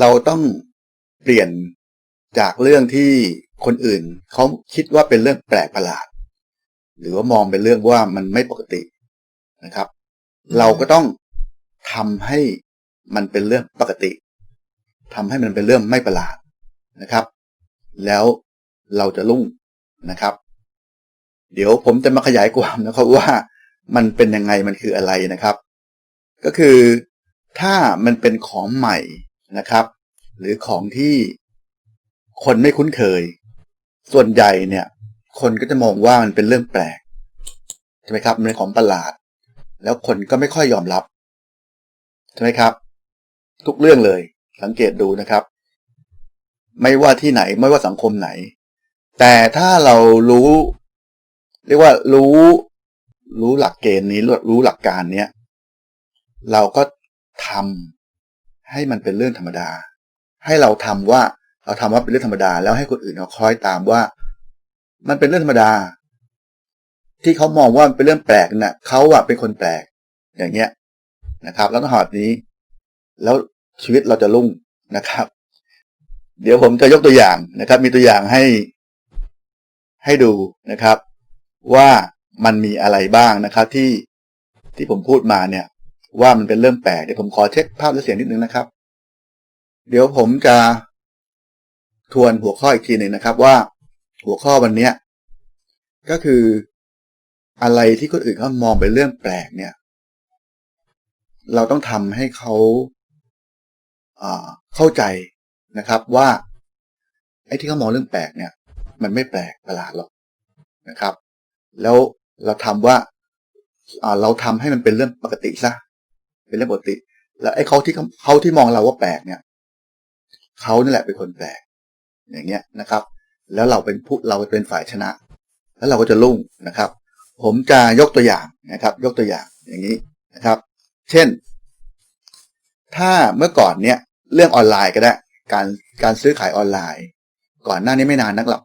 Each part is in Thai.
เราต้องเปลี่ยนจากเรื่องที่คนอื่นเขาคิดว่าเป็นเรื่องแปลกประหลาด หรือว่ามองเป็นเรื่องว่ามันไม่ปกตินะครับ เราก็ต้องทำให้มันเป็นเรื่องปกติทำให้มันเป็นเรื่องไม่ประหลาดนะครับ แล้วเราจะรุ่งนะครับ เดี๋ยวผมจะมาขยายความนะครับว่ามันเป็นยังไงมันคืออะไรนะครับ ก็คือถ้ามันเป็นของใหม่ นะครับ หรือของที่คนไม่คุ้นเคย ส่วนใหญ่เนี่ย คนก็จะมองว่ามันเป็นเรื่องแปลกใช่ไหมครับมันเป็นของประหลาด แล้วคนก็ไม่ค่อยยอมรับใช่ไหมครับ ทุกเรื่องเลย สังเกตดูนะครับ ไม่ว่าที่ไหนไม่ว่าสังคมไหน แต่ถ้าเรารู้ เรียกว่ารู้รู้หลักเกณฑ์นี้รู้หลักการเนี้ยเราก็ทำ ให้มันเป็นเรื่องธรรมดา ให้เราทำว่าเราทำว่าเป็นเรื่องธรรมดา แล้วให้คนอื่นเขาคอยตามว่า มันเป็นเรื่องธรรมดา ที่เขามองว่าเป็นเรื่องแปลกนะ่ะเขาอะเป็นคนแปลก อย่างเงี้ยนะครับ แล้วต้องหอดนี้ แล้วชีวิตเราจะรุ่งนะครับ เดี๋ยวผมจะยกตัวอย่างนะครับ มีตัวอย่างให้ให้ดูนะครับ ว่ามันมีอะไรบ้างนะครับ ที่ที่ผมพูดมาเนี่ย ว่ามันเป็นเรื่องแปลกเดี๋ยวผมขอเช็คภาพและเสียงนิดนึงนะครับ เดี๋ยวผมจะทวนหัวข้ออีกทีหนึ่งนะครับว่าหัวข้อวันนี้ก็คืออะไรที่คนอื่นเขามองเป็นเรื่องแปลกเนี่ย เราต้องทำให้เขาเข้าใจนะครับว่าไอ้ที่เขามองเรื่องแปลกเนี่ย มันไม่แปลกประหลาดหรอกนะครับ แล้วเราทำว่าเราทำให้มันเป็นเรื่องปกติซะ เป็นเรื่องปกติ แล้วไอ้เขาที่เขาที่มองเราว่าแปลกเนี่ยเขานี่แหละเป็นคนแปลก อย่างเงี้ยนะครับ แล้วเราเป็นผู้เราเป็นฝ่ายชนะ แล้วเราก็จะลุ่งนะครับ ผมจะยกตัวอย่างนะครับ ยกตัวอย่างอย่างนี้นะครับ เช่น ถ้าเมื่อก่อนเนี่ยเรื่องออนไลน์ก็ได้ การการซื้อขายออนไลน์ ก่อนหน้านี้ไม่นานนักหรอก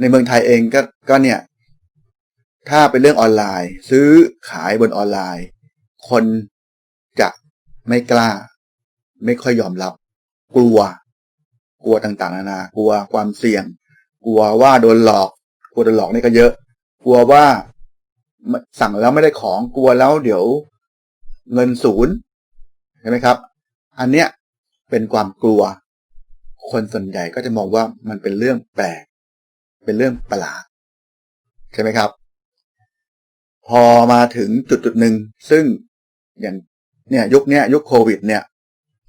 ในเมืองไทยเองก็ก็เนี่ย ถ้าเป็นเรื่องออนไลน์ ซื้อขายบนออนไลน์ คน จะไม่กล้า ไม่ค่อยยอมรับ กลัว กลัวต่างๆ นานากลัวความเสี่ยง กลัวว่าโดนหลอก กลัวโดนหลอกนี่ก็เยอะ กลัวว่าสั่งแล้วไม่ได้ของกลัวแล้วเดี๋ยวเงินศูนย์ใช่ไหมครับ อันเนี้ยเป็นความกลัว คนส่วนใหญ่ก็จะมองว่ามันเป็นเรื่องแปลก เป็นเรื่องประหลาดใช่ไหมครับ พอมาถึงจุดจุดหนึ่งซึ่งอย่าง เนี่ยยุคนี้ยุคโควิดเนี่ย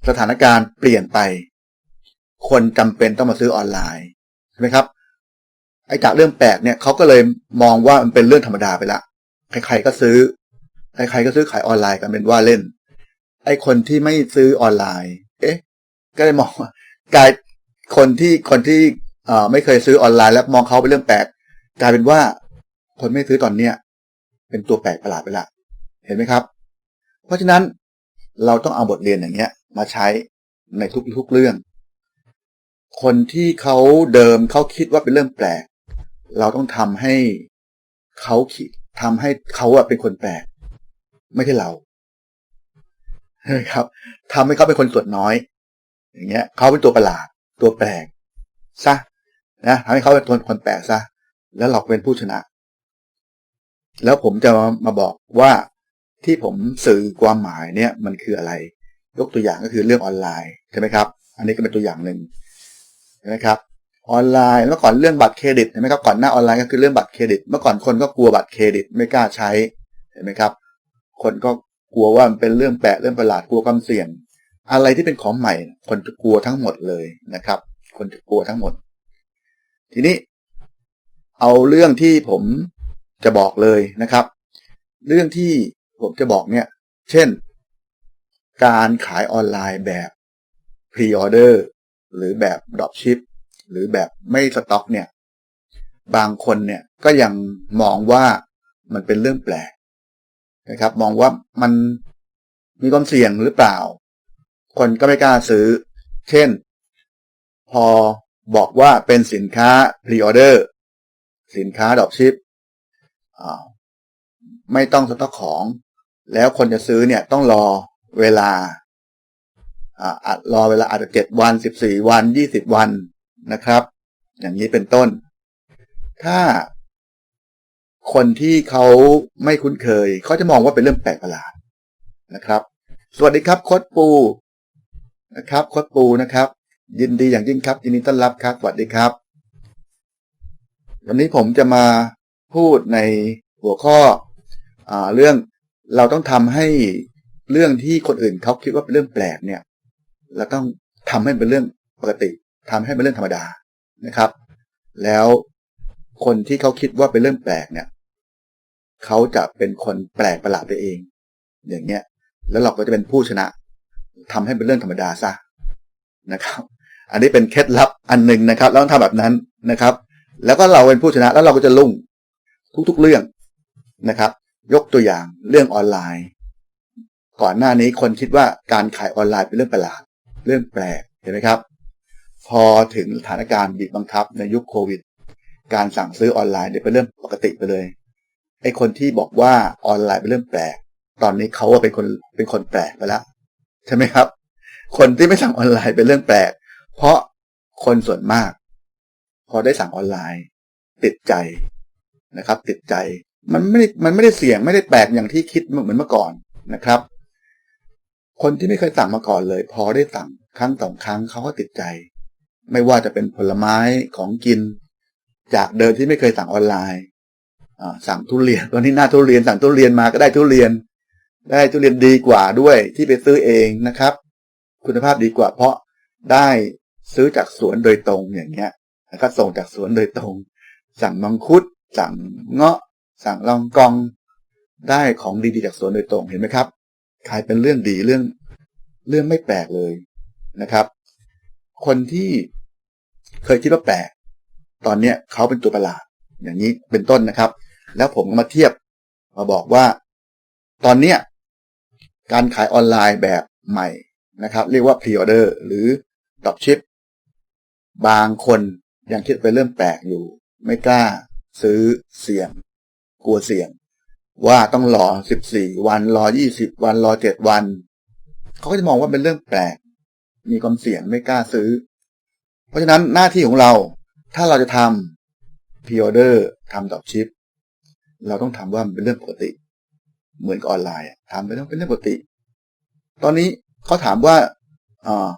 สถานการณ์เปลี่ยนไป คนจำเป็นต้องมาซื้อออนไลน์ใช่ไหมครับ ไอ้จากเรื่องแปลกเนี่ยเขาก็เลยมองว่ามันเป็นเรื่องธรรมดาไปละใครๆก็ซื้อใครๆก็ซื้อขายออนไลน์กันเป็นว่าเล่น ไอ้คนที่ไม่ซื้อออนไลน์ เอ๊ะ ก็เลยมองกลายคนที่คนที่เอ่อไม่เคยซื้อออนไลน์แล้วมองเขาเป็นเรื่องแปลกกลายเป็นว่าคนไม่ซื้อตอนเนี้ยเป็นตัวแปลกประหลาดไปละเห็นไหมครับ เพราะฉะนั้น เราต้องเอาบทเรียนอย่างเงี้ย มาใช้ในทุกๆเรื่อง คนที่เขาเดิมเขาคิดว่าเป็นเรื่องแปลก เราต้องทำให้เขาคิดทำให้เขาอะเป็นคนแปลก ไม่ใช่เราครับทำให้เขาเป็นคนส่วนน้อย อย่างเงี้ยเขาเป็นตัวประหลาด ตัวแปลกซะนะทำให้เขาเป็นคนแปลกซะแล้วเราเป็นผู้ชนะ แล้วผมจะมาบอกว่า ที่ผมสื่อความหมายเนี่ยมันคืออะไร ยกตัวอย่างก็คือเรื่องออนไลน์ใช่ไหมครับ อันนี้ก็เป็นตัวอย่างหนึ่งใช่ไหมครับออนไลน์เมื่อก่อนเรื่องบัตรเครดิตใช่ไหมครับก่อนหน้าออนไลน์ก็คือเรื่องบัตรเครดิต เมื่อก่อนคนก็กลัวบัตรเครดิตไม่กล้าใช้เห็นไหมครับ คนก็กลัวว่ามันเป็นเรื่องแปลกเรื่องประหลาดกลัวความเสี่ยง อะไรที่เป็นของใหม่ คนจะกลัวทั้งหมดเลยนะครับ คนจะกลัวทั้งหมด ทีนี้ เอาเรื่องที่ผมจะบอกเลยนะครับ เรื่องที่ ผมจะบอกเนี่ย เช่น การขายออนไลน์แบบพรีออเดอร์หรือแบบดรอปชิปหรือแบบไม่สต็อกเนี่ย บางคนเนี่ยก็ยังมองว่ามันเป็นเรื่องแปลกนะครับ มองว่ามันมีความเสี่ยงหรือเปล่า คนก็ไม่กล้าซื้อ เช่น พอบอกว่าเป็นสินค้าพรีออเดอร์สินค้าดรอปชิปไม่ต้องสต็อกของ แล้วคนจะซื้อเนี่ยต้องรอเวลาอ่ารอเวลาอาจจะเจ็ดวันสิบสี่วันยี่สิบวันนะครับ อย่างนี้เป็นต้น ถ้าคนที่เขาไม่คุ้นเคย เขาจะมองว่าเป็นเรื่องแปลกประหลาดนะครับ สวัสดีครับโคดปูนะครับโคดปูนะครับ ยินดีอย่างยิ่งครับ ยินดีต้อนรับครับสวัสดีครับ วันนี้ผมจะมาพูดในหัวข้ออเรื่อง เราต้องทำให้เรื่องที่คนอื่นเขาคิดว่าเป็นเรื่องแปลกเนี่ย เราต้องทำให้เป็นเรื่องปกติทำให้เป็นเรื่องธรรมดานะครับ แล้วคนที่เขาคิดว่าเป็นเรื่องแปลกเนี่ยเขาจะเป็นคนแปลกประหลาดไปเอง อย่างเงี้ย แล้วเราก็จะเป็นผู้ชนะทำให้เป็นเรื่องธรรมดาซะนะครับ อันนี้เป็นเคล็ดลับอันหนึ่งนะครับเราต้องทำแบบนั้นนะครับ แล้วก็เราเป็นผู้ชนะแล้วเราก็จะลุ่งทุกๆเรื่องนะครับ ยกตัวอย่างเรื่องออนไลน์ ก่อนหน้านี้คนคิดว่าการขายออนไลน์เป็นเรื่องประหลาด เรื่องแปลกเห็นไหมครับ พอถึงสถานการณ์บีบบังคับในยุคโควิด การสั่งซื้อออนไลน์เนี่ยเป็นเรื่องปกติไปเลยไอ้คนที่บอกว่าออนไลน์เป็นเรื่องแปลก ตอนนี้เขาเป็นคนเป็นคนแปลกไปแล้วใช่ไหมครับ คนที่ไม่สั่งออนไลน์เป็นเรื่องแปลก เพราะคนส่วนมาก พอได้สั่งออนไลน์ ติดใจนะครับ ติดใจ มันไม่มันไม่ได้เสี่ยงไม่ได้แปลกอย่างที่คิดเหมือนเมื่อก่อนนะครับ คนที่ไม่เคยสั่งมาก่อนเลย พอได้สั่งครั้งสองครั้งเขาก็ติดใจ ไม่ว่าจะเป็นผลไม้ของกิน จากเดิมที่ไม่เคยสั่งออนไลน์สั่งทุเรียนตอนนี้หน้าทุเรียนสั่งทุเรียนมาก็ได้ทุเรียน ได้ทุเรียนดีกว่าด้วยที่ไปซื้อเองนะครับ คุณภาพดีกว่า เพราะได้ซื้อจากสวนโดยตรงอย่างเงี้ยแล้วก็ส่งจากสวนโดยตรง สั่งมังคุด สั่งเงาะ สั่งลองกองได้ของดีๆจากสวนโดยตรงเห็นไหมครับกลายเป็นเรื่องดีเรื่องเรื่องไม่แปลกเลยนะครับ คนที่เคยคิดว่าแปลกตอนเนี้ยเขาเป็นตัวประหลาด อย่างนี้เป็นต้นนะครับ แล้วผมก็มาเทียบมาบอกว่า ตอนเนี้ยการขายออนไลน์แบบใหม่นะครับ เรียกว่าพรีออเดอร์หรือดอปชิปบางคนยังคิดไปเริ่มแปลกอยู่ ไม่กล้าซื้อเสี่ยง กลัวเสี่ยง ว่าต้องรอ14วันรอ20วันรอ7วัน เขาก็จะมองว่าเป็นเรื่องแปลก มีความเสี่ยงไม่กล้าซื้อ เพราะฉะนั้นหน้าที่ของเราถ้าเราจะทำพรีออเดอร์ทำดอปชิป เราต้องทำว่ามันเป็นเรื่องปกติ เหมือนกับออนไลน์ทำไปต้องเป็นเรื่องปกติ ตอนนี้เขาถามว่าอ่า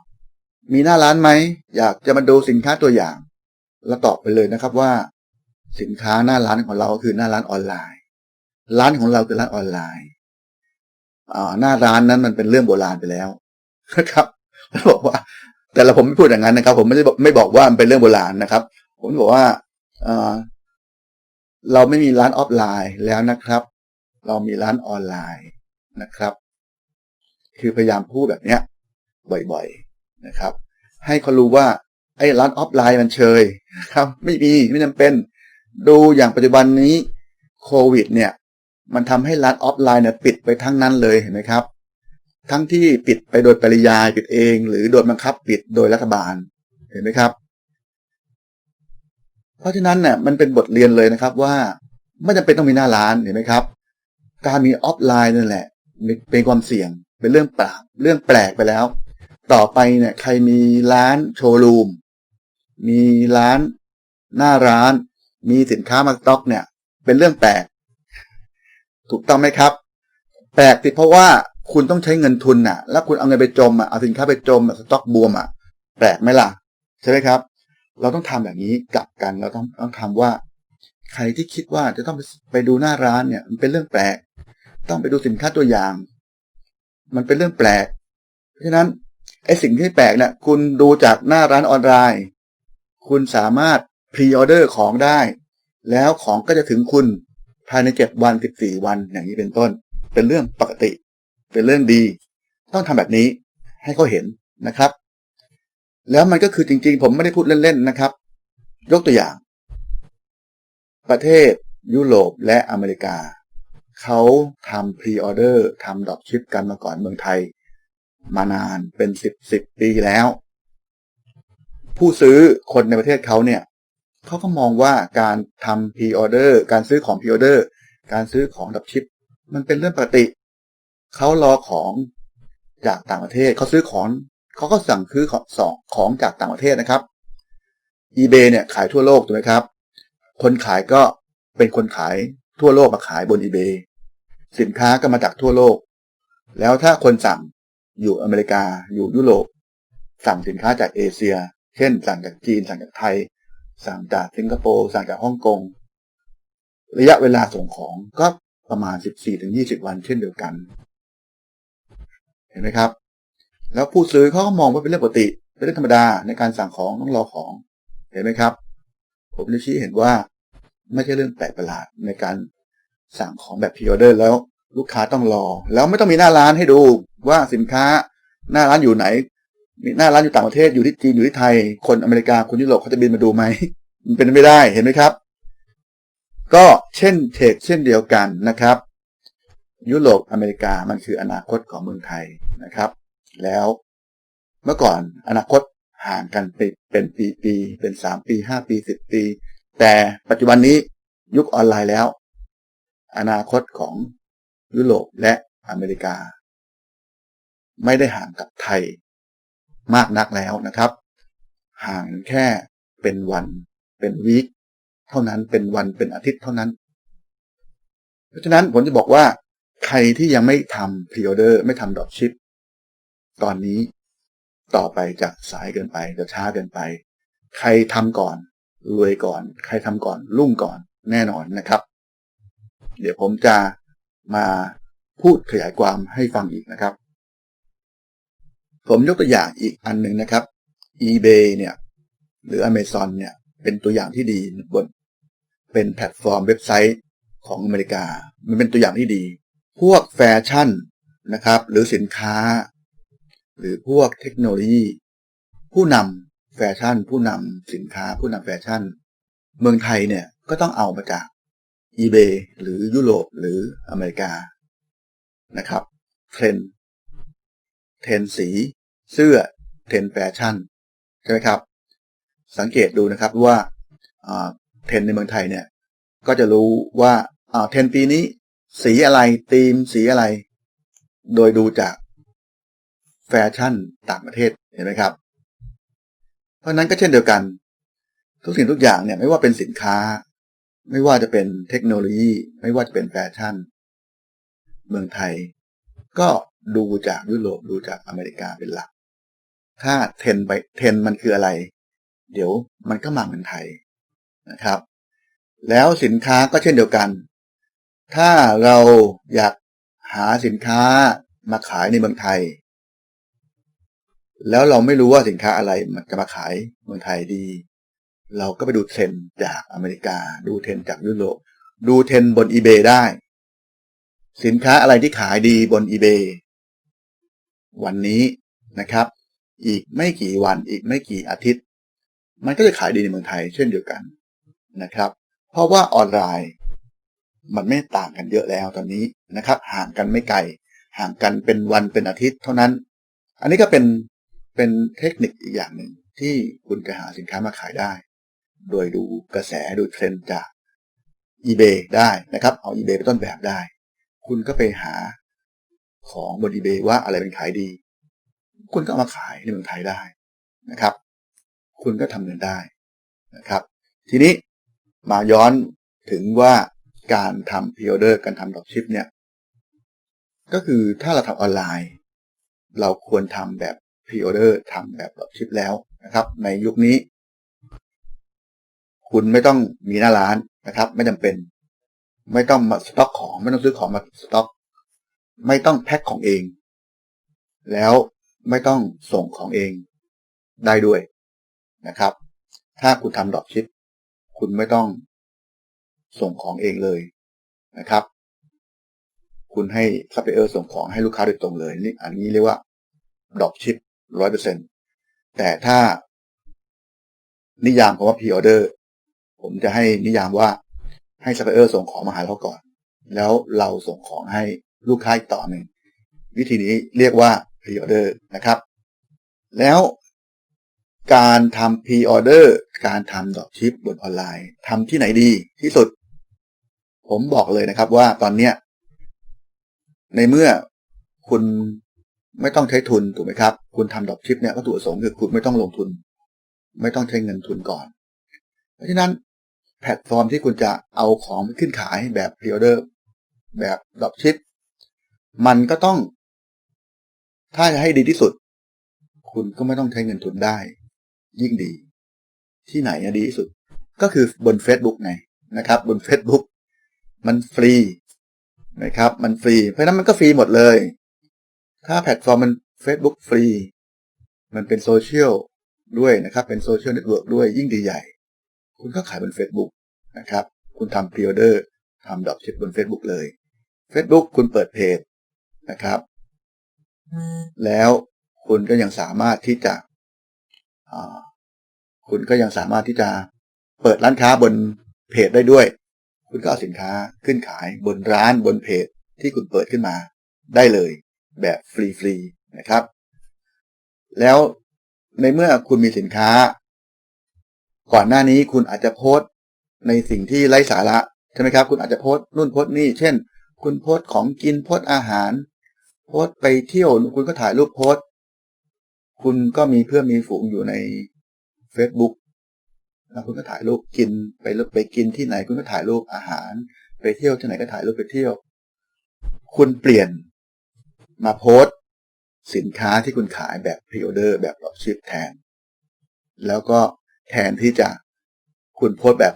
มีหน้าร้านไหม อยากจะมาดูสินค้าตัวอย่างเราตอบไปเลยนะครับว่า สินค้าหน้าร้านของเราคือหน้าร้านออนไลน์ ร้านของเราคือร้านออนไลน์หน้าร้านนั้นมันเป็นเรื่องโบราณไปแล้วนะครับบอกว่า แต่เราผมไม่พูดอย่างนั้นนะครับ ผมไม่ได้ไม่บอกว่ามันเป็นเรื่องโบราณนะครับ ผมบอกว่าเราไม่มีร้านออฟไลน์แล้วนะครับ เรามีร้านออนไลน์นะครับ คือพยายามพูดแบบเนี้ย บ่อยๆนะครับ ให้เขารู้ว่าไอ้ร้านออฟไลน์มันเชยครับ ไม่มีไม่จำเป็น ดูอย่างปัจจุบันนี้โควิดเนี่ย มันทำให้ร้านออฟไลน์เนี่ยปิดไปทั้งนั้นเลยเห็นไหมครับ ทั้งที่ปิดไปโดยปริยายปิดเอง หรือโดยบังคับปิดโดยรัฐบาลเห็นไหมครับ เพราะฉะนั้นเนี่ยมันเป็นบทเรียนเลยนะครับว่าไม่จำเป็นต้องมีหน้าร้านเห็นไหมครับ การมีออฟไลน์นั่นแหละ เป็นความเสี่ยงเป็นเรื่องแปลกเรื่องแปลกไปแล้ว ต่อไปเนี่ยใครมีร้านโชว์รูมมีร้านหน้าร้าน มีสินค้ามาสต็อกเนี่ย เป็นเรื่องแปลก ถูกต้องไหมครับ แปลกติเพราะว่าคุณต้องใช้เงินทุนน่ะ แล้วคุณเอาเงินไปจมอะเอาสินค้าไปจมสต็อกบวมอะ แปลกไหมล่ะ ใช่ไหมครับ เราต้องทำแบบนี้กลับกันเราต้องต้องทำว่า ใครที่คิดว่าจะต้องไปไปดูหน้าร้านเนี่ย มันเป็นเรื่องแปลก ต้องไปดูสินค้าตัวอย่าง มันเป็นเรื่องแปลก เพราะฉะนั้นไอ้สิ่งที่แปลกเนี่ยคุณดูจากหน้าร้านออนไลน์ คุณสามารถ พรีออเดอร์ของได้ แล้วของก็จะถึงคุณภายในเจ็ดวันสิบสี่วันอย่างนี้เป็นต้น เป็นเรื่องปกติ เป็นเรื่องดี ต้องทำแบบนี้ให้เขาเห็นนะครับ แล้วมันก็คือจริง ๆ ผมไม่ได้พูดเล่น ๆ นะครับ ยกตัวอย่าง ประเทศยุโรปและอเมริกา เขาทำพรีออเดอร์ทำดอกชิปกันมาก่อนเมืองไทย มานานเป็นสิบสิบปีแล้ว ผู้ซื้อคนในประเทศเขาเนี่ย เขาก็มองว่าการทำพรีออเดอร์การซื้อของพรีออเดอร์การซื้อของดอกชิป มันเป็นเรื่องปกติ เขารอของจากต่างประเทศเขาซื้อของเขาก็สั่งซื้อของสองของจากต่างประเทศนะครับ eBay เนี่ยขายทั่วโลกถูกไหมครับ คนขายก็เป็นคนขายทั่วโลกมาขายบน eBay สินค้าก็มาจากทั่วโลก แล้วถ้าคนสั่งอยู่อเมริกาอยู่ยุโรปสั่งสินค้าจากเอเชีย เช่น สั่งจากจีนสั่งจากไทย สั่งจากสิงคโปร์สั่งจากฮ่องกงระยะเวลาส่งของก็ประมาณ 14-20 วันเช่นเดียวกัน เห็นไหมครับ แล้วผู้ซื้อเขาก็มองว่าเป็นเรื่องปกติ เป็นเรื่องธรรมดาในการสั่งของต้องรอของ เห็นไหมครับ ผมจะชี้เห็นว่าไม่ใช่เรื่องแปลกประหลาดในการสั่งของแบบพิออเดอร์แล้วลูกค้าต้องรอ แล้วไม่ต้องมีหน้าร้านให้ดูว่าสินค้าหน้าร้านอยู่ไหน หน้าร้านอยู่ต่างประเทศอยู่ที่จีนอยู่ที่ไทย คนอเมริกาคนยุโรปเขาจะบินมาดูไหมมันเป็นไม่ได้เห็นไหมครับ ก็เช่นเทคเช่นเดียวกันนะครับ ยุโรปอเมริกามันคืออนาคตของเมืองไทยนะครับ แล้วเมื่อก่อนอนาคตห่างกันเป็นปีปีเป็นสามปีห้าปีสิบปี แต่ปัจจุบันนี้ยุคออนไลน์แล้ว อนาคตของยุโรปและอเมริกา ไม่ได้ห่างกับไทย มากนักแล้วนะครับ ห่างแค่เป็นวันเป็นวีคเท่านั้นเป็นวันเป็นอาทิตย์เท่านั้น เพราะฉะนั้นผมจะบอกว่าใครที่ยังไม่ทำพรีออเดอร์ไม่ทำดรอปชิป ตอนนี้ต่อไปจะสายเกินไปจะช้าเกินไป ใครทำก่อนรวยก่อน ใครทำก่อนรุ่งก่อนแน่นอนนะครับ เดี๋ยวผมจะมาพูดขยายความให้ฟังอีกนะครับ ผมยกตัวอย่างอีกอันหนึ่งนะครับ eBay เนี่ยหรือ Amazon เนี่ยเป็นตัวอย่างที่ดีบนเป็นแพลตฟอร์มเว็บไซต์ของอเมริกา มันเป็นตัวอย่างที่ดี พวกแฟชั่นนะครับ หรือสินค้า หรือพวกเทคโนโลยี ผู้นำแฟชั่น ผู้นำสินค้า ผู้นำแฟชั่น เมืองไทยเนี่ยก็ต้องเอามาจาก eBay หรือยุโรปหรืออเมริกานะครับเทรน เทรนสี เสื้อ เทรนแฟชั่นใช่ไหมครับ สังเกตดูนะครับว่าเทรนในเมืองไทยเนี่ย ก็จะรู้ว่าเทรนปีนี้ สีอะไรธีมสีอะไร โดยดูจากแฟชั่นต่างประเทศเห็นไหมครับ เพราะนั้นก็เช่นเดียวกัน ทุกสิ่งทุกอย่างเนี่ยไม่ว่าเป็นสินค้า ไม่ว่าจะเป็นเทคโนโลยี ไม่ว่าจะเป็นแฟชั่น เมืองไทย ก็ ดูจากยุโรปดูจากอเมริกาเป็นหลัก ถ้าเทรนไปเทรนมันคืออะไร เดี๋ยวมันก็มาเมืองไทยนะครับ แล้วสินค้าก็เช่นเดียวกัน ถ้าเราอยากหาสินค้ามาขายในเมืองไทย แล้วเราไม่รู้ว่าสินค้าอะไรมันจะมาขายเมืองไทยดี เราก็ไปดูเทรนจากอเมริกา ดูเทรนจากยุโรปดูเทรนบน eBay ได้ สินค้าอะไรที่ขายดีบน eBay วันนี้นะครับ อีกไม่กี่วันอีกไม่กี่อาทิตย์ มันก็จะขายดีในเมืองไทยเช่นเดียวกันนะครับ เพราะว่าออนไลน์มันไม่ต่างกันเยอะแล้วตอนนี้นะครับ ห่างกันไม่ไกลห่างกันเป็นวันเป็นอาทิตย์เท่านั้น อันนี้ก็เป็นเป็นเทคนิคอีกอย่างหนึ่งที่คุณจะหาสินค้ามาขายได้ โดยดูกระแสดูเทรนด์จาก eBay ได้นะครับ เอา eBay เป็นต้นแบบได้ คุณก็ไปหา ของบน eBay ว่าอะไรเป็นขายดี คุณก็เอามาขายในเมืองไทยได้นะครับ คุณก็ทำเงินได้นะครับ ทีนี้มาย้อนถึงว่าการทำพิออเดอร์การทำดรอปชิปเนี่ยก็คือถ้าเราทำออนไลน์ เราควรทำแบบพิออเดอร์ทำแบบดรอปชิปแล้วนะครับ ในยุคนี้ คุณไม่ต้องมีหน้าร้านนะครับ ไม่จำเป็น ไม่ต้องมาสต็อกของ ไม่ต้องซื้อของมาสต็อก ไม่ต้องแพ็คของเอง แล้วไม่ต้องส่งของเองได้ด้วยนะครับ ถ้าคุณทำดรอปชิปคุณไม่ต้องส่งของเองเลยนะครับ คุณให้ซัพพลายเออร์ส่งของให้ลูกค้าโดยตรงเลยนี่อันนี้เรียกว่าดรอปชิปร้อยเปอร์เซ็นแต่ถ้านิยามคำว่าพรีออเดอร์ผมจะให้นิยามว่าให้ซัพพลายเออร์ส่งของมาหาเราก่อน แล้วเราส่งของให้ ลูกค้าอีกต่อหนึ่ง วิธีนี้เรียกว่าพรีออเดอร์นะครับ แล้วการทำพรีออเดอร์การทำดอกชิปบนออนไลน์ทำที่ไหนดีที่สุด ผมบอกเลยนะครับว่าตอนเนี้ยในเมื่อคุณไม่ต้องใช้ทุนถูกไหมครับ คุณทำดอกชิปเนี่ยวัตถุประสงค์คือคุณไม่ต้องลงทุน ไม่ต้องใช้เงินทุนก่อน เพราะฉะนั้นแพลตฟอร์มที่คุณจะเอาของไปขึ้นขายแบบพรีออเดอร์แบบดอกชิป มันก็ต้อง ถ้าจะให้ดีที่สุด คุณก็ไม่ต้องใช้เงินทุนได้ ยิ่งดี ที่ไหนดีที่สุด ก็คือบน Facebook ไงนะครับ บน Facebook มันฟรีนะครับ มันฟรี เพราะนั้นมันก็ฟรีหมดเลย ถ้าแพลตฟอร์มมัน Facebook ฟรี มันเป็นโซเชียลด้วยนะครับ เป็นโซเชียลเน็ตเวิร์กด้วยยิ่งดีใหญ่ คุณก็ขายบน Facebook นะครับ คุณทำพรีออเดอร์ทำดรอปชิปบน Facebook เลย Facebook คุณเปิดเพจ นะครับ แล้วคุณก็ยังสามารถที่จะคุณก็ยังสามารถที่จะเปิดร้านค้าบนเพจได้ด้วย คุณก็เอาสินค้าขึ้นขายบนร้านบนเพจที่คุณเปิดขึ้นมาได้เลย แบบฟรีๆนะครับ แล้วในเมื่อคุณมีสินค้า ก่อนหน้านี้คุณอาจจะโพสต์ในสิ่งที่ไร้สาระใช่ไหมครับ คุณอาจจะโพสต์นู่นโพสต์นี่ เช่น คุณโพสต์ของกินโพสต์อาหาร โพสต์ไปเที่ยวคุณก็ถ่ายรูปโพสต์คุณก็มีเพื่อนมีฝูงอยู่ใน Facebook แล้วคุณก็ถ่ายรูปกินไปไปกินที่ไหนคุณก็ถ่ายรูปอาหาร ไปเที่ยวที่ไหนก็ถ่ายรูปไปเที่ยว คุณเปลี่ยนมาโพสสินค้าที่คุณขายแบบพรีออเดอร์แบบดรอปชิปแทน แล้วก็แทนที่จะคุณโพสแบบ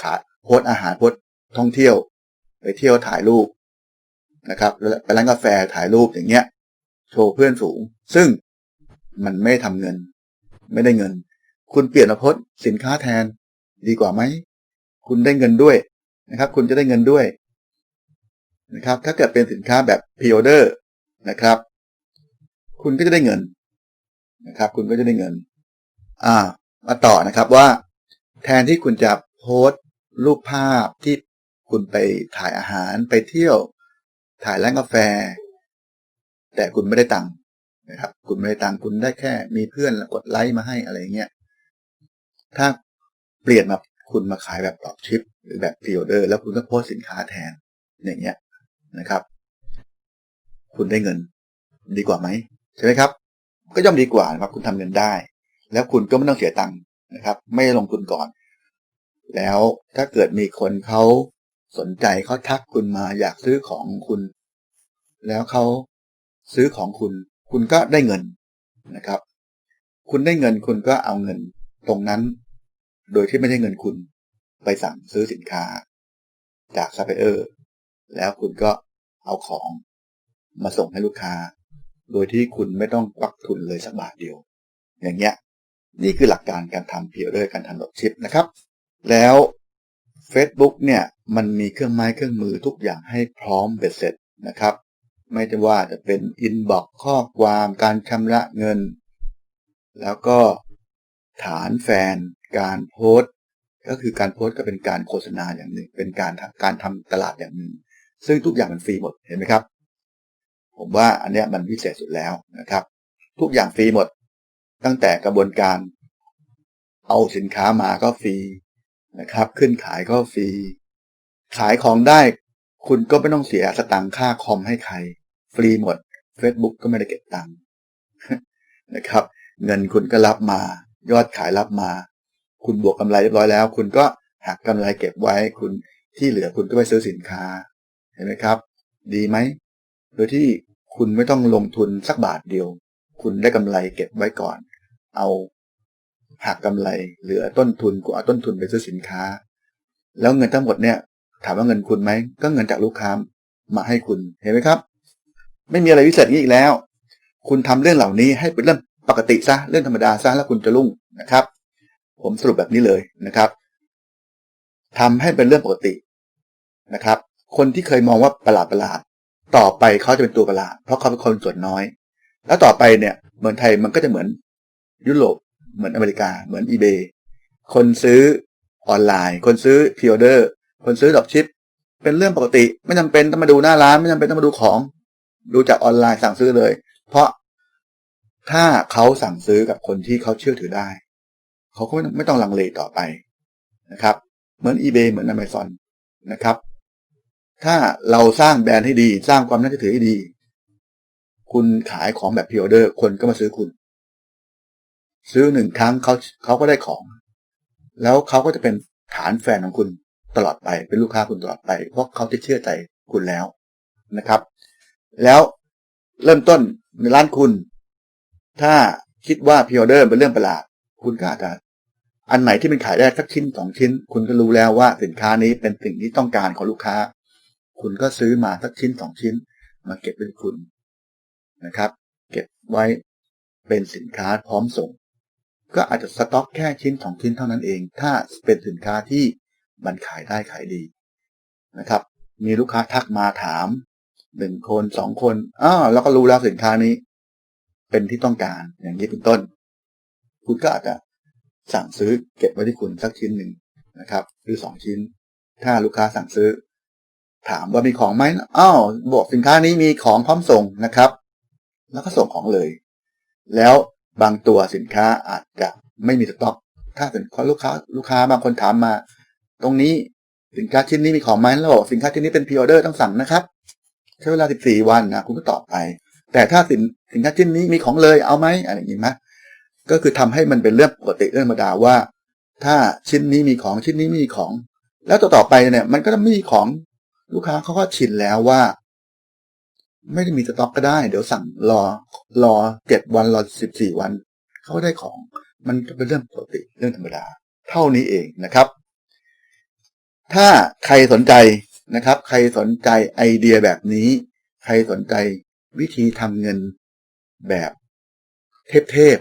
ขายโพสอาหารโพสท่องเที่ยว ไปเที่ยวถ่ายรูป นะครับไปร้านกาแฟถ่ายรูปอย่างเงี้ย โชว์เพื่อนฝูง ซึ่งมันไม่ทำเงิน ไม่ได้เงิน คุณเปลี่ยนมาโพสต์สินค้าแทนดีกว่าไหม คุณได้เงินด้วยนะครับ คุณจะได้เงินด้วยนะครับ ถ้าเกิดเป็นสินค้าแบบพรีออเดอร์นะครับ คุณก็จะได้เงินนะครับ คุณก็จะได้เงิน อ่า มาต่อนะครับว่า แทนที่คุณจะโพสต์รูปภาพที่คุณไปถ่ายอาหารไปเที่ยว ถ่ายร้านกาแฟ แต่คุณไม่ได้ตังค์นะครับ คุณไม่ได้ตังค์คุณได้แค่มีเพื่อนกดไลค์มาให้อะไรเงี้ยถ้าเปลี่ยนมาคุณมาขายแบบตอบชิป หรือแบบพรีออเดอร์ แล้วคุณก็โพสสินค้าแทนอย่างเงี้ยนะครับ คุณได้เงินดีกว่าไหมใช่ไหมครับ ก็ย่อมดีกว่านะครับคุณทำเงินได้ แล้วคุณก็ไม่ต้องเสียตังค์นะครับ ไม่ลงทุนก่อน แล้วถ้าเกิดมีคนเขา สนใจเขาทักคุณมาอยากซื้อของคุณ แล้วเขาซื้อของคุณ คุณก็ได้เงินนะครับ คุณได้เงินคุณก็เอาเงินตรงนั้น โดยที่ไม่ใช่เงินคุณ ไปสั่งซื้อสินค้า จากซัพพลายเออร์แล้วคุณก็เอาของมาส่งให้ลูกค้า โดยที่คุณไม่ต้องควักทุนเลยสักบาทเดียว อย่างเงี้ย นี่คือหลักการการทำเพียร์เลยการทำดอกชิปนะครับ แล้ว Facebook เนี่ย มันมีเครื่องไม้เครื่องมือทุกอย่างให้พร้อมเบ็ดเสร็จนะครับ ไม่ว่าจะเป็นอินบ็อกข้อความการชำระเงิน แล้วก็ฐานแฟน การโพสต์ก็คือการโพสต์ก็เป็นการโฆษณาอย่างหนึ่ง เป็นการการทำตลาดอย่างหนึ่ง ซึ่งทุกอย่างมันฟรีหมดเห็นไหมครับ ผมว่าอันนี้มันพิเศษสุดแล้วนะครับ ทุกอย่างฟรีหมด ตั้งแต่กระบวนการ เอาสินค้ามาก็ฟรีนะครับ ขึ้นขายก็ฟรี ขายของได้ คุณก็ไม่ต้องเสียสตังค่าคอมให้ใคร ฟรีหมด Facebook ก็ไม่ได้เก็บตังค์นะครับ เงินคุณก็รับมา ยอดขายรับมา คุณบวกกำไรเรียบร้อยแล้ว คุณก็หักกำไรเก็บไว้ คุณที่เหลือคุณก็ไปซื้อสินค้า เห็นไหมครับ ดีไหมโดยที่คุณไม่ต้องลงทุนสักบาทเดียว คุณได้กำไรเก็บไว้ก่อน เอาหักกำไรเหลือต้นทุนกูเอาต้นทุนไปซื้อสินค้า แล้วเงินทั้งหมดเนี่ย ถามว่าเงินคุณไหม ก็เงินจากลูกค้ามาให้คุณเห็นไหมครับ ไม่มีอะไรพิเศษนี้อีกแล้ว คุณทำเรื่องเหล่านี้ให้เป็นเรื่องปกติซะเรื่องธรรมดาซะแล้วคุณจะรุ่งนะครับ ผมสรุปแบบนี้เลยนะครับทำให้เป็นเรื่องปกตินะครับ คนที่เคยมองว่าประหลาดประหลาดต่อไปเขาจะเป็นตัวประหลาด เพราะเขาเป็นคนส่วนน้อย แล้วต่อไปเนี่ยเมืองไทยมันก็จะเหมือนยุโรปเหมือนอเมริกา เหมือน eBay คนซื้อออนไลน์ คนซื้อพิออเดอร์ คนซื้อดอกชิป เป็นเรื่องปกติ ไม่จำเป็นต้องมาดูหน้าร้าน ไม่จำเป็นต้องมาดูของ ดูจากออนไลน์สั่งซื้อเลย เพราะถ้าเขาสั่งซื้อกับคนที่เขาเชื่อถือได้ เขาก็ไม่ต้องลังเลต่อไปนะครับ เหมือน eBay เหมือน Amazon นะครับ ถ้าเราสร้างแบรนด์ให้ดี สร้างความน่าเชื่อถือให้ดี คุณขายของแบบพิออเดอร์ คนก็มาซื้อคุณ ซื้อหนึ่งครั้งเขาเขาก็ได้ของ แล้วเขาก็จะเป็นฐานแฟนของคุณ ตลอดไปเป็นลูกค้าคุณตลอดไป เพราะเขาจะเชื่อใจคุณแล้วนะครับ แล้วเริ่มต้นในร้านคุณ ถ้าคิดว่าพิออเดอร์เป็นเรื่องประหลาด คุณก็อาจจะอันไหนที่มันขายได้สักชิ้นสองชิ้น คุณก็รู้แล้วว่าสินค้านี้เป็นสิ่งที่ต้องการของลูกค้า คุณก็ซื้อมาสักชิ้นสองชิ้น มาเก็บไว้คุณนะครับ เก็บไว้เป็นสินค้าพร้อมส่ง ก็อาจจะสต็อกแค่ชิ้นสองชิ้นเท่านั้นเอง ถ้าเป็นสินค้าที่ มันขายได้ขายดีนะครับ มีลูกค้าทักมาถามหนึ่งคนสองคนอ้าวเราก็รู้แล้วสินค้านี้ เป็นที่ต้องการอย่างนี้เป็นต้น คุณก็อาจจะสั่งซื้อเก็บไว้ที่คุณสักชิ้นหนึ่งนะครับ หรือสองชิ้น ถ้าลูกค้าสั่งซื้อ ถามว่ามีของไหมอ้าวบอกสินค้านี้มีของพร้อมส่งนะครับ แล้วก็ส่งของเลย แล้วบางตัวสินค้าอาจจะไม่มีสต็อก ถ้าเป็นลูกค้าลูกค้าบางคนถามมา ตรงนี้สินค้าชิ้นนี้มีของไหมแล้วบอกสินค้าชิ้นนี้เป็นพรีออเดอร์ต้องสั่งนะครับ ใช้เวลา 14 วันนะคุณก็ตอบไป แต่ถ้าสินสินค้าชิ้นนี้มีของเลยเอาไหมอะไรอย่างนี้ไหมก็คือทำให้มันเป็นเรื่องปกติเรื่องธรรมดาว่า ถ้าชิ้นนี้มีของชิ้นนี้มีของ แล้วต่อต่อไปเนี่ย มันก็จะมีของลูกค้าเขาก็ชินแล้วว่า ไม่ได้มีสต็อกก็ได้ เดี๋ยวสั่งรอรอเจ็ดวันรอสิบสี่วันเขาก็ได้ของ มันก็เป็นเรื่องปกติเรื่องธรรมดา เท่านี้เองนะครับ ถ้าใครสนใจนะครับ ใครสนใจไอเดียแบบนี้ ใครสนใจวิธีทำเงินแบบเทพ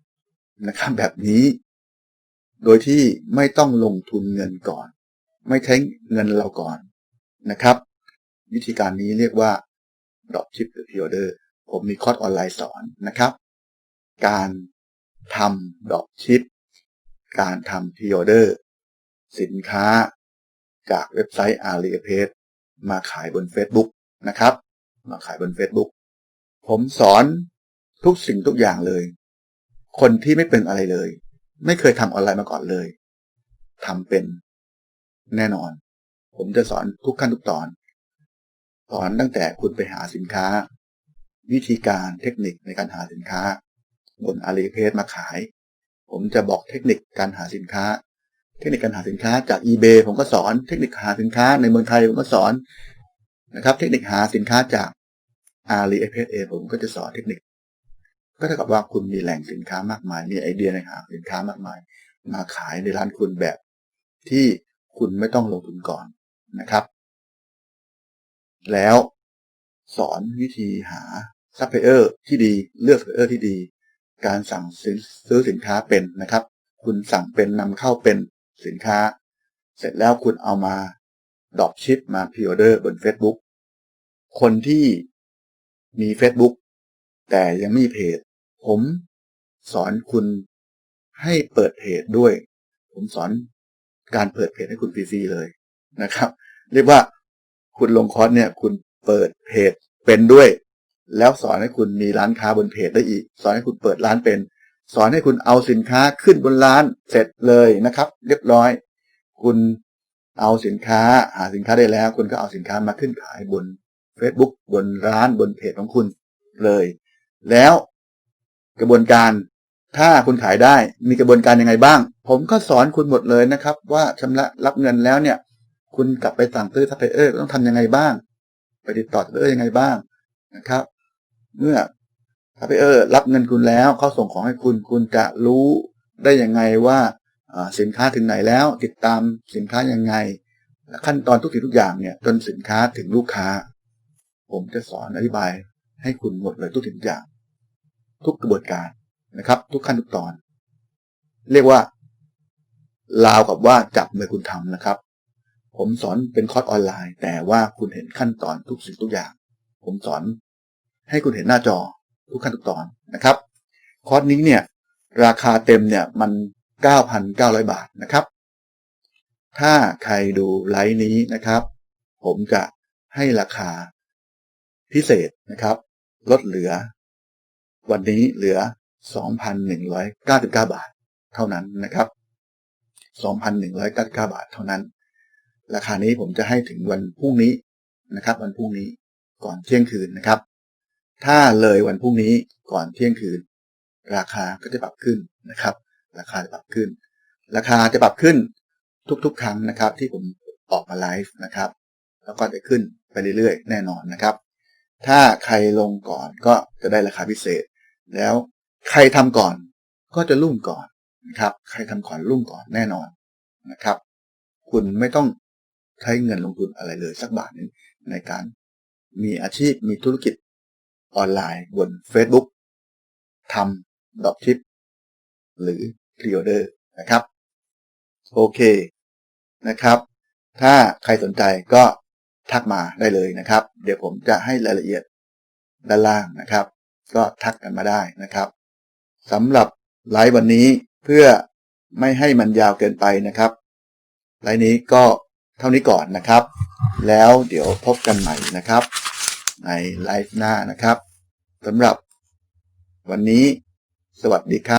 ๆนะครับแบบนี้ โดยที่ไม่ต้องลงทุนเงินก่อน ไม่ใช้เงินเราก่อนนะครับ วิธีการนี้เรียกว่า Dropship หรือ Pre-order ผมมีคอร์สออนไลน์สอนนะครับ การทำ Dropship การทำ Pre-order สินค้า จากเว็บไซต์ AliExpress มาขายบน Facebook นะครับ มาขายบน Facebook ผมสอนทุกสิ่งทุกอย่างเลย คนที่ไม่เป็นอะไรเลย ไม่เคยทำออนไลน์มาก่อนเลยทำเป็นแน่นอน ผมจะสอนทุกขั้นทุกตอน สอนตั้งแต่คุณไปหาสินค้า วิธีการเทคนิคในการหาสินค้า บน AliExpress มาขาย ผมจะบอกเทคนิคการหาสินค้า เทคนิคการหาสินค้าจาก eBay ผมก็สอนเทคนิคหาสินค้าในเมืองไทยผมก็สอนนะครับ เทคนิคหาสินค้าจาก AliExpress เอผมก็จะสอนเทคนิค ก็เท่ากับว่าคุณมีแหล่งสินค้ามากมาย มีไอเดียในหาสินค้ามากมาย มาขายในร้านคุณแบบ ที่คุณไม่ต้องลงทุนก่อนนะครับ แล้วสอนวิธีหาซัพพลายเออร์ที่ดีเลือกซัพพลายเออร์ที่ดี การสั่งซื้อสินค้าเป็นนะครับ คุณสั่งเป็นนำเข้าเป็น สินค้า เสร็จแล้วคุณเอามาดรอปชิปมาพิออเดอร์บน Facebook คนที่มี Facebook แต่ยังไม่มีเพจ ผมสอนคุณให้เปิดเพจด้วย ผมสอนการเปิดเพจให้คุณฟรีๆเลยนะครับ เรียกว่าคุณลงคอร์สเนี่ย คุณเปิดเพจเป็นด้วย แล้วสอนให้คุณมีร้านค้าบนเพจได้อีก สอนให้คุณเปิดร้านเป็น สอนให้คุณเอาสินค้าขึ้นบนร้านเสร็จเลยนะครับ เรียบร้อย คุณเอาสินค้าหาสินค้าได้แล้ว คุณก็เอาสินค้ามาขึ้นขายบน Facebook บนร้านบนเพจของคุณเลย แล้วกระบวนการถ้าคุณขายได้มีกระบวนการยังไงบ้าง ผมก็สอนคุณหมดเลยนะครับ ว่าชำระรับเงินแล้วเนี่ย คุณกลับไปสั่งซื้อซัพพลายเออร์ต้องทำยังไงบ้าง ไปติดต่อซัพพลายเออร์ยังไงบ้างนะครับ เมื่อ พพลายเออร์รับเงินคุณแล้วเขาส่งของให้คุณคุณจะรู้ได้ยังไงว่าสินค้าถึงไหนแล้ว ติดตามสินค้ายังไง ขั้นตอนทุกสิ่งทุกอย่างเนี่ยจนสินค้าถึงลูกค้า ผมจะสอนอธิบายให้คุณหมดเลยทุกสิ่งทุกอย่าง ทุกกระบวนการนะครับ ทุกขั้นทุกตอน เรียกว่า ลาวกับว่าจับมือคุณทำนะครับ ผมสอนเป็นคอร์สออนไลน์ แต่ว่าคุณเห็นขั้นตอนทุกสิ่งทุกอย่าง ผมสอนให้คุณเห็นหน้าจอ ทุกขั้นทุกตอนนะครับ คอร์สนี้เนี่ยราคาเต็มเนี่ยมัน 9,900 บาทนะครับ ถ้าใครดูไลฟ์นี้นะครับ ผมจะให้ราคาพิเศษนะครับ ลดเหลือ วันนี้เหลือ 2,199 บาทเท่านั้นนะครับ 2,199 บาทเท่านั้น ราคานี้ผมจะให้ถึงวันพรุ่งนี้นะครับ วันพรุ่งนี้ก่อนเที่ยงคืนนะครับ ถ้าเลยวันพรุ่งนี้ก่อนเที่ยงคืน ราคาก็จะปรับขึ้นนะครับ ราคาจะปรับขึ้น ราคาจะปรับขึ้นทุกๆ ครั้งนะครับ ที่ผมออกมาไลฟ์นะครับ แล้วก็จะขึ้นไปเรื่อยๆ แน่นอนนะครับ ถ้าใครลงก่อนก็จะได้ราคาพิเศษ แล้วใครทำก่อนก็จะรุ่งก่อนนะครับ ใครทำก่อนรุ่งก่อนแน่นอนนะครับ คุณไม่ต้องใช้เงินลงทุนอะไรเลยสักบาทนึงในการมีอาชีพมีธุรกิจ ออนไลน์บน Facebook ทำดอกทิป หรือพรีออเดอร์นะครับ โอเคนะครับ ถ้าใครสนใจก็ทักมาได้เลยนะครับ เดี๋ยวผมจะให้รายละเอียดด้านล่างนะครับ ก็ทักกันมาได้นะครับสำหรับไลฟ์วันนี้เพื่อไม่ให้มันยาวเกินไปนะครับ ไลฟ์นี้ก็เท่านี้ก่อนนะครับ แล้วเดี๋ยวพบกันใหม่นะครับ ในไลฟ์หน้านะครับสำหรับวันนี้สวัสดีครับ